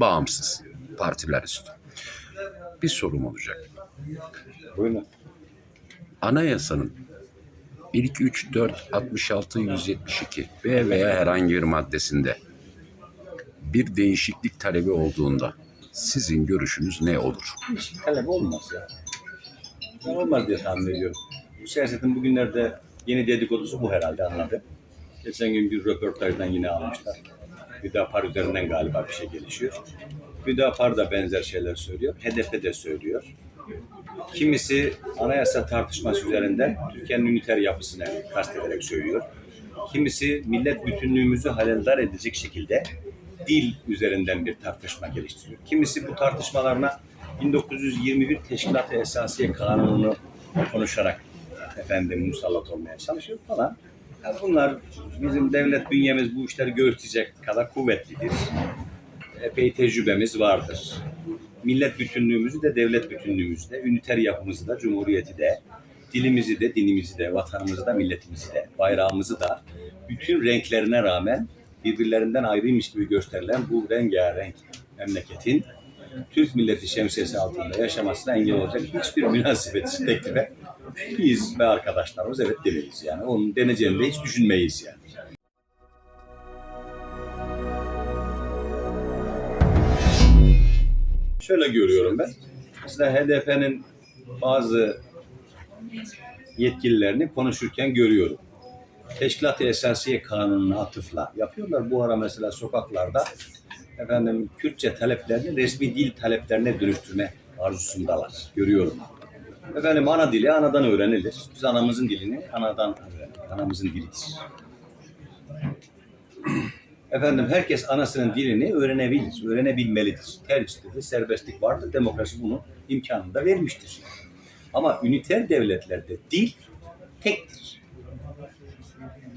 Bağımsız. Partiler üstü. Bir sorum olacak. Buyurun. Anayasanın ilk 3, 4, 66, 172 B veya herhangi bir maddesinde bir değişiklik talebi olduğunda sizin görüşünüz ne olur? Hiç talep olmaz ya. Ben olmaz diye tahmin ediyorum. Bu siyasetin bugünlerde yeni dedikodusu bu herhalde anladım. Geçen gün bir röportajdan yine almışlar. Hüdapar üzerinden galiba bir şey gelişiyor. Hüdapar da benzer şeyler söylüyor. HDP de söylüyor. Kimisi anayasa tartışması üzerinden Türkiye'nin üniter yapısını kastederek söylüyor. Kimisi millet bütünlüğümüzü halendar edecek şekilde dil üzerinden bir tartışma geliştiriyor. Kimisi bu tartışmalarına 1921 Teşkilat-ı Esasiye Kanunu'nu konuşarak efendim musallat olmaya çalışıyor falan. Bunlar bizim devlet bünyemiz bu işleri göğüsleyecek kadar kuvvetlidir. Epey tecrübemiz vardır. Millet bütünlüğümüzü de devlet bütünlüğümüzü de, üniter yapımızı da, cumhuriyeti de, dilimizi de, dinimizi de, vatanımızı da, milletimizi de, bayrağımızı da bütün renklerine rağmen birbirlerinden ayrıymış gibi gösterilen bu rengarenk memleketin Türk milleti şemsiyesi altında yaşamasına engel olacak hiçbir münasebet teklife biz ve arkadaşlarımız evet demeyiz yani. Onun deneyeceğini de hiç düşünmeyiz yani. Şöyle görüyorum ben. Mesela HDP'nin bazı yetkililerini konuşurken görüyorum. Teşkilat-ı Esasiye Kanunu'na atıfla yapıyorlar. Bu ara mesela sokaklarda efendim Kürtçe taleplerini resmi dil taleplerine dönüştürme arzusundalar. Görüyorum. Efendim ana dili anadan öğrenilir. Biz anamızın dilini anadan öğrendik. Anamızın dilidir. Efendim herkes anasının dilini öğrenebilir, öğrenebilmelidir. Tercihte de serbestlik vardır. Demokrasi bunun imkanını da vermiştir. Ama üniter devletlerde dil tektir.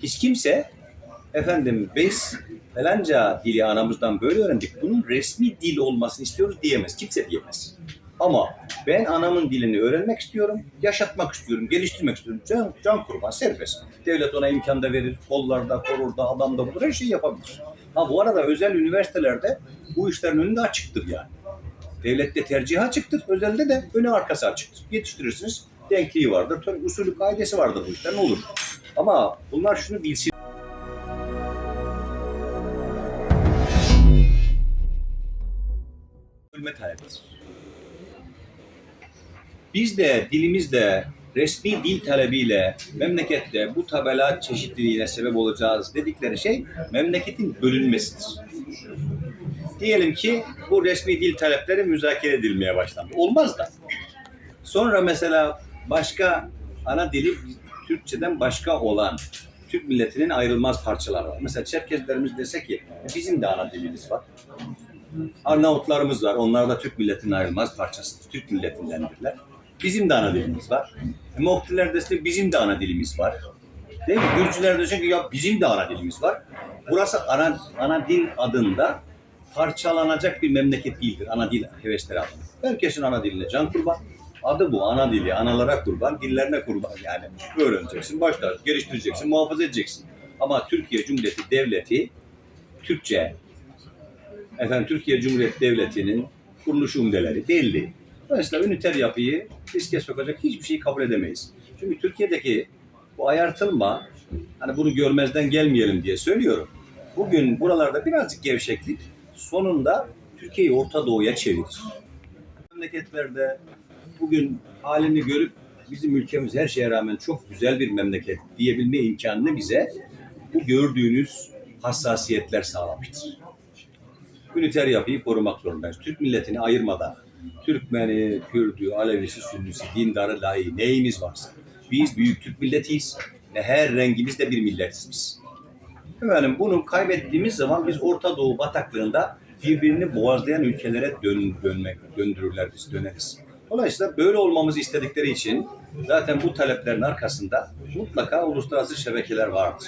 Hiç kimse efendim biz falanca dili anamızdan böyle öğrendik. Bunun resmi dil olmasını istiyoruz diyemez. Kimse diyemez. Ama ben anamın dilini öğrenmek istiyorum, yaşatmak istiyorum, geliştirmek istiyorum. Can, can kurban serbest. Devlet ona imkan da verir, kollarda, korur da, adam da bulur, her şeyi yapabilir. Ha bu arada özel üniversitelerde bu işlerin önünde açıktır yani. Devlette tercih açıktır, özelde de önü arkası açıktır. Yetiştirirsiniz, denkliği vardır, tabii usulü kaidesi vardır bu işlerin olur. Ama bunlar şunu bilsin. Ölme talebidir. Biz de dilimizde resmi dil talebiyle memlekette bu tabela çeşitliliğine sebep olacağız dedikleri şey memleketin bölünmesidir. Diyelim ki bu resmi dil talepleri müzakere edilmeye başlandı. Olmaz da. Sonra mesela başka ana dili Türkçeden başka olan Türk milletinin ayrılmaz parçaları var. Mesela Çerkezlerimiz dese ki bizim de ana dilimiz var. Arnavutlarımız var. Onlar da Türk milletinin ayrılmaz parçasıdır. Türk milletindendirler. Bizim de ana dilimiz var. Moktiler dese ki bizim de ana dilimiz var. Değil mi? Gürcüler dese ki ya bizim de ana dilimiz var. Burası ana, ana dil adında parçalanacak bir memleket değildir. Ana dil hevesleri adına. Herkesin ana diline can kurban. Adı bu ana dili, analara kurban, dillerine kurban yani. Öğreneceksin, başla, geliştireceksin, muhafaza edeceksin. Ama Türkiye Cumhuriyeti Devleti Türkçe, efendim Türkiye Cumhuriyeti Devleti'nin kuruluş umdeleri belli. Dolayısıyla üniter yapıyı riske sokacak hiçbir şeyi kabul edemeyiz. Çünkü Türkiye'deki bu ayartılma, hani bunu görmezden gelmeyelim diye söylüyorum. Bugün buralarda birazcık gevşeklik sonunda Türkiye'yi Orta Doğu'ya çevirir. Memleketlerde bugün halini görüp bizim ülkemiz her şeye rağmen çok güzel bir memleket diyebilme imkanını bize bu gördüğünüz hassasiyetler sağlamıştır. Üniter yapıyı korumak zorundayız. Türk milletini ayırmadan Türkmeni, Kürdü, Alevisi, Sünnisi, dindarı, layığı neyimiz varsa. Biz büyük Türk milletiyiz ve her rengimizde bir milletiz biz. Efendim bunu kaybettiğimiz zaman biz Orta Doğu bataklığında birbirini boğazlayan ülkelere dön, dönmek, döndürürler biz, döneriz. Dolayısıyla böyle olmamızı istedikleri için zaten bu taleplerin arkasında mutlaka uluslararası şebekeler vardır.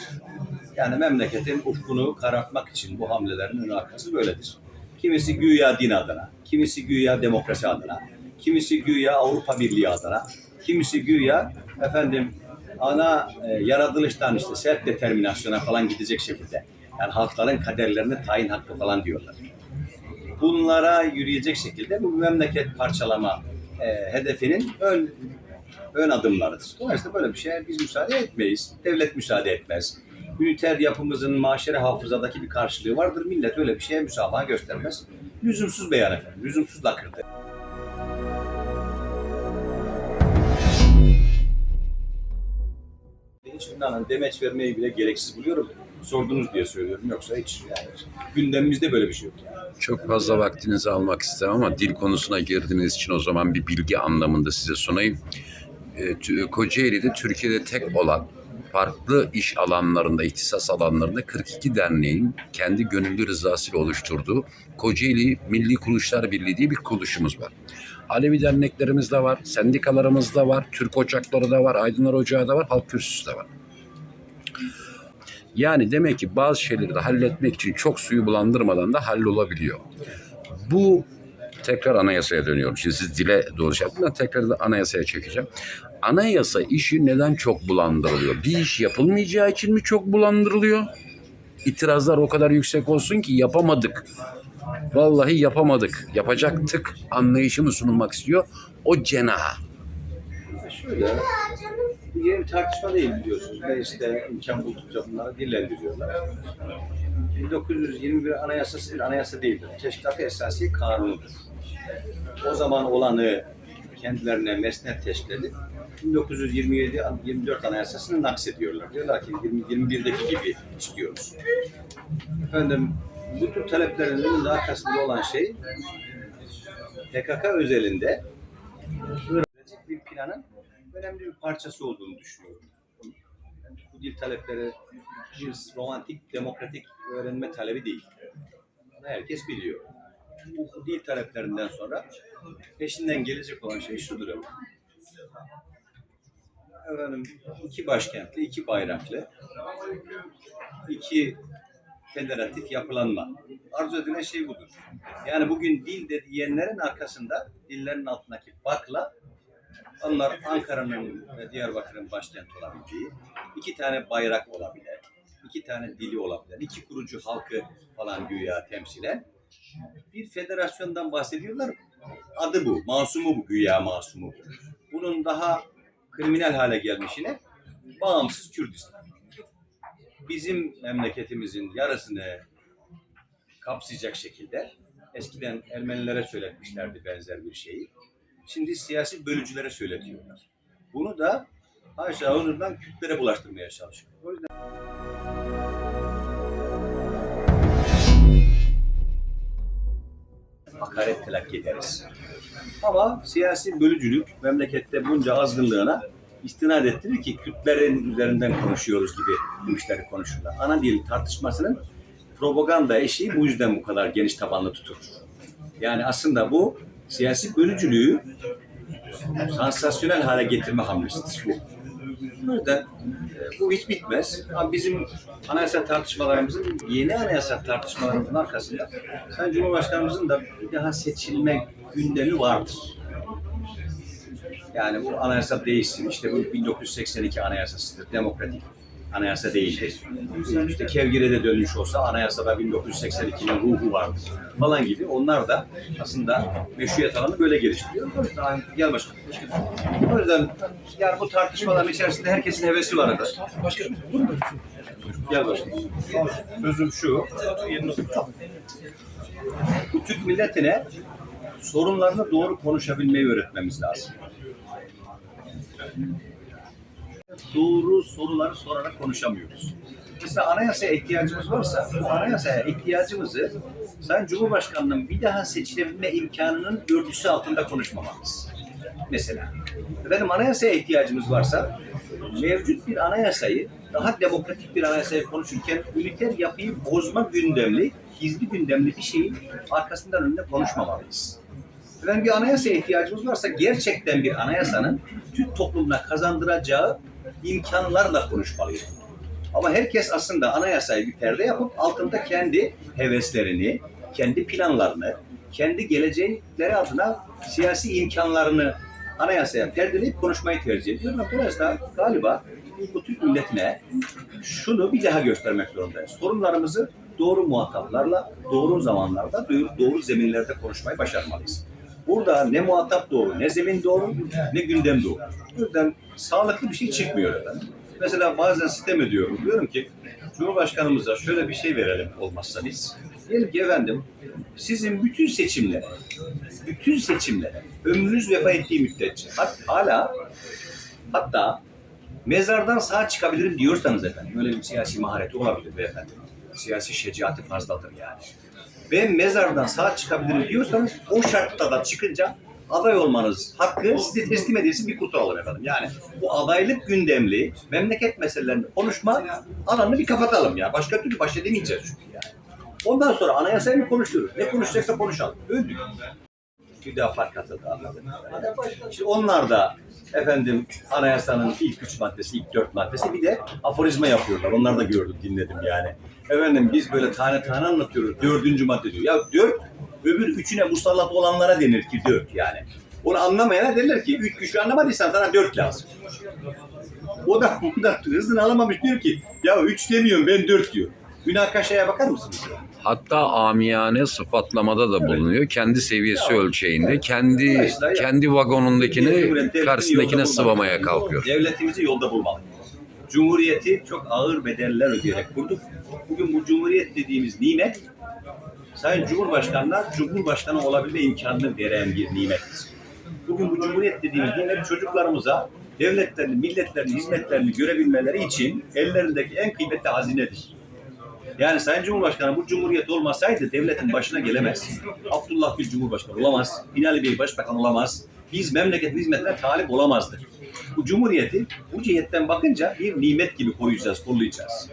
Yani memleketin ufkunu karartmak için bu hamlelerin ön arkası böyledir. Kimisi güya din adına, kimisi güya demokrasi adına, kimisi güya Avrupa Birliği adına, kimisi güya efendim ana e, yaratılıştan işte self determinasyona falan gidecek şekilde. Yani halkların kaderlerini tayin hakkı falan diyorlar. bunlara yürüyecek şekilde bu memleket parçalama e, hedefinin ön ön adımlarıdır. Dolayısıyla böyle bir şeye biz müsaade etmeyiz. Devlet müsaade etmez. Üniter yapımızın maşere hafızadaki bir karşılığı vardır. Millet öyle bir şeye müsamaha göstermez. Lüzumsuz beyan efendim, lüzumsuz lakırdı. Hiç inanın demeç vermeyi bile gereksiz buluyorum. Sordunuz diye söylüyorum. Yoksa hiç yani gündemimizde böyle bir şey yok yani. Çok fazla vaktinizi almak istemem ama dil konusuna girdiğiniz için o zaman bir bilgi anlamında size sunayım. Ee, Kocaeli'de Türkiye'de tek olan farklı iş alanlarında, ihtisas alanlarında 42 derneğin kendi gönüllü rızasıyla oluşturduğu Kocaeli Milli Kuruluşlar Birliği diye bir kuruluşumuz var. Alevi derneklerimiz de var, sendikalarımız da var, Türk Ocakları da var, Aydınlar Ocağı da var, Halk Kürsüsü de var. Yani demek ki bazı şeyleri de halletmek için çok suyu bulandırmadan da hallolabiliyor. Bu tekrar anayasaya dönüyorum. Şimdi siz dile doğru şey yaptınız. Ben tekrar da anayasaya çekeceğim. Anayasa işi neden çok bulandırılıyor? Bir iş yapılmayacağı için mi çok bulandırılıyor? İtirazlar o kadar yüksek olsun ki yapamadık. Vallahi yapamadık. Yapacaktık anlayışı mı sunulmak istiyor? O cenaha. Şöyle, yeni bir tartışma değil biliyorsunuz. Mecliste imkan buldukça bunları dillendiriyorlar. 1921 Anayasası bir anayasa değildir. Teşkilat-ı Esasiye Kanunu'dur. O zaman olanı kendilerine mesnet teşkil edip 1927-24 Anayasası'nı naksediyorlar. Diyorlar ki 20, 21'deki gibi istiyoruz. Efendim bu tür taleplerinin de arkasında olan şey PKK özelinde üretecek bir planın önemli bir parçası olduğunu düşünüyorum. Bu dil talepleri bir romantik, demokratik öğrenme talebi değil. Herkes biliyor. Bu, dil taleplerinden sonra peşinden gelecek olan şey şudur efendim. Efendim iki başkentli, iki bayraklı, iki federatif yapılanma. Arzu edilen şey budur. Yani bugün dil diyenlerin arkasında, dillerin altındaki bakla onlar Ankara'nın ve Diyarbakır'ın başkenti olabildiği, iki tane bayrak olabilen, iki tane dili olabilen, iki kurucu halkı falan güya temsilen bir federasyondan bahsediyorlar. Adı bu, masumu bu, güya masumu bu. Bunun daha kriminal hale gelmişine bağımsız Kürdistan. Bizim memleketimizin yarısını kapsayacak şekilde eskiden Ermenilere söyletmişlerdi benzer bir şeyi. Şimdi siyasi bölücülere söyletiyorlar. Bunu da aşağı huzurdan Kürtlere bulaştırmaya çalışıyor. O yüzden hakaret telakki ederiz. Ama siyasi bölücülük memlekette bunca azgınlığına istinad ettirir ki Kürtlerin üzerinden konuşuyoruz gibi bu işleri konuşurlar. Ana dil tartışmasının propaganda eşiği bu yüzden bu kadar geniş tabanlı tutulur. Yani aslında bu siyasi bölücülüğü sansasyonel hale getirme hamlesidir bu. Yüzden e, bu hiç bitmez. Ama bizim anayasa tartışmalarımızın, yeni anayasa tartışmalarımızın arkasında Sayın Cumhurbaşkanımızın da bir daha seçilme gündemi vardır. Yani bu anayasa değişsin. İşte bu 1982 anayasasıdır. Demokratik anayasa değildir. İşte Kevgir'e de dönüş olsa anayasada 1982'nin ruhu vardır falan gibi. Onlar da aslında meşruiyet alanı böyle geliştiriyor. Gel başkanım. O yüzden yani bu tartışmaların içerisinde herkesin hevesi var arkadaşlar. Gel başkanım. Sözüm şu. Bu Türk milletine sorunlarını doğru konuşabilmeyi öğretmemiz lazım. Doğru soruları sorarak konuşamıyoruz. Mesela anayasaya ihtiyacımız varsa, bu anayasaya ihtiyacımızı Sayın Cumhurbaşkanı'nın bir daha seçilebilme imkanının örtüsü altında konuşmamamız. Mesela. Efendim anayasaya ihtiyacımız varsa mevcut bir anayasayı daha demokratik bir anayasayı konuşurken üniter yapıyı bozma gündemli, gizli gündemli bir şeyin arkasından önünde konuşmamalıyız. Efendim bir anayasaya ihtiyacımız varsa gerçekten bir anayasanın Türk toplumuna kazandıracağı imkanlarla konuşmalıyız. Ama herkes aslında anayasayı bir perde yapıp altında kendi heveslerini, kendi planlarını, kendi gelecekleri adına siyasi imkanlarını anayasaya perdeleyip konuşmayı tercih ediyor. Dolayısıyla galiba bu Türk milletine şunu bir daha göstermek zorundayız. Sorunlarımızı doğru muhataplarla doğru zamanlarda doğru, zeminlerde konuşmayı başarmalıyız. Burada ne muhatap doğru, ne zemin doğru, ne gündem doğru. O yüzden sağlıklı bir şey çıkmıyor efendim. Mesela bazen sistem ediyorum. Diyorum ki Cumhurbaşkanımıza şöyle bir şey verelim olmazsa biz. Diyelim ki efendim sizin bütün seçimlere, bütün seçimlere ömrünüz vefa ettiği müddetçe hat- hala hatta mezardan sağ çıkabilirim diyorsanız efendim böyle bir siyasi mahareti olabilir beyefendi. Siyasi şecaati fazladır yani. Ben mezardan sağ çıkabilirim diyorsanız o şartta da çıkınca aday olmanız hakkı size teslim edilsin bir kurtaralım efendim. Yani bu adaylık gündemli memleket meselelerini konuşma alanını bir kapatalım ya. Başka türlü baş edemeyeceğiz çünkü yani. Ondan sonra anayasayı mı konuşuyoruz? Ne konuşacaksa konuşalım. Öldük. Hüdapar katıldı anladın? Şimdi onlar da efendim anayasanın ilk üç maddesi, ilk dört maddesi bir de aforizma yapıyorlar. Onları da gördüm, dinledim yani. Efendim biz böyle tane tane anlatıyoruz. Dördüncü madde diyor. Ya dört, öbür üçüne musallat olanlara denir ki dört yani. Onu anlamayana derler ki üç güçlü anlamadıysan sana dört lazım. O da, da hızını alamamış diyor ki ya üç demiyorum ben dört diyor. Münakaşaya bakar mısınız? Hatta amiyane sıfatlamada da bulunuyor. Kendi seviyesi ölçeğinde, kendi kendi vagonundakini karşısındakine sıvamaya kalkıyor. Devletimizi yolda bulmalı. Cumhuriyeti çok ağır bedeller ödeyerek kurduk. Bugün bu cumhuriyet dediğimiz nimet Sayın Cumhurbaşkanı'na Cumhurbaşkanı olabilme imkanını veren bir nimettir. Bugün bu cumhuriyet dediğimiz nimet çocuklarımıza devletlerini, milletlerini, hizmetlerini görebilmeleri için ellerindeki en kıymetli hazinedir. Yani Sayın Cumhurbaşkanı bu cumhuriyet olmasaydı devletin başına gelemez. Abdullah Gül Cumhurbaşkanı olamaz. Binali Bey Başbakan olamaz. Biz memleketin hizmetine talip olamazdık. Bu cumhuriyeti bu cihetten bakınca bir nimet gibi koruyacağız, kollayacağız.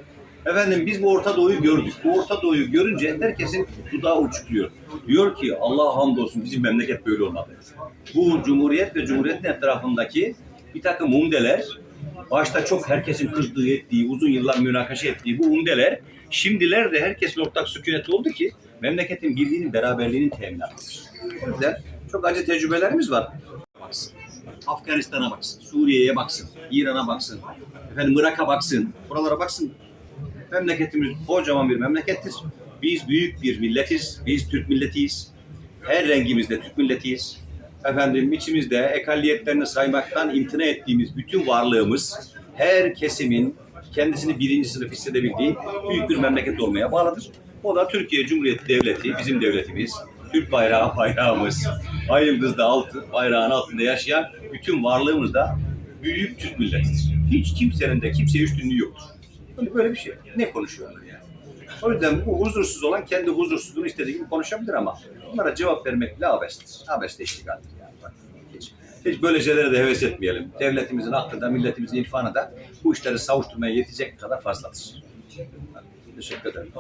Efendim biz bu Orta Doğu'yu gördük. Bu Orta Doğu'yu görünce herkesin dudağı uçukluyor. Diyor ki Allah hamdolsun bizim memleket böyle olmadı. Bu cumhuriyet ve cumhuriyetin etrafındaki bir takım umdeler başta çok herkesin kızdığı ettiği, uzun yıllar münakaşa ettiği bu umdeler şimdiler de herkesin ortak sükunet oldu ki memleketin birliğinin, beraberliğinin teminatıdır. O yüzden çok acı tecrübelerimiz var. Baksın. Afganistan'a baksın, Suriye'ye baksın, İran'a baksın, efendim Irak'a baksın, buralara baksın. Memleketimiz kocaman bir memlekettir. Biz büyük bir milletiz, biz Türk milletiyiz. Her rengimizde Türk milletiyiz. Efendim içimizde ekalliyetlerini saymaktan imtina ettiğimiz bütün varlığımız her kesimin kendisini birinci sınıf hissedebildiği büyük bir memleket olmaya bağlıdır. O da Türkiye Cumhuriyeti Devleti, bizim devletimiz, Türk bayrağı bayrağımız, ay yıldızda altı, bayrağın altında yaşayan bütün varlığımız da büyük Türk milletidir. Hiç kimsenin de kimseye üstünlüğü yoktur. Böyle, böyle bir şey. Ne konuşuyorlar yani? O yüzden bu huzursuz olan kendi huzursuzluğunu istediği gibi konuşabilir ama bunlara cevap vermek bile abestir. Abeste iştigaldir yani. Hiç, hiç böyle şeylere de heves etmeyelim. Devletimizin aklında, milletimizin irfanı da bu işleri savuşturmaya yetecek kadar fazladır. Teşekkür ederim.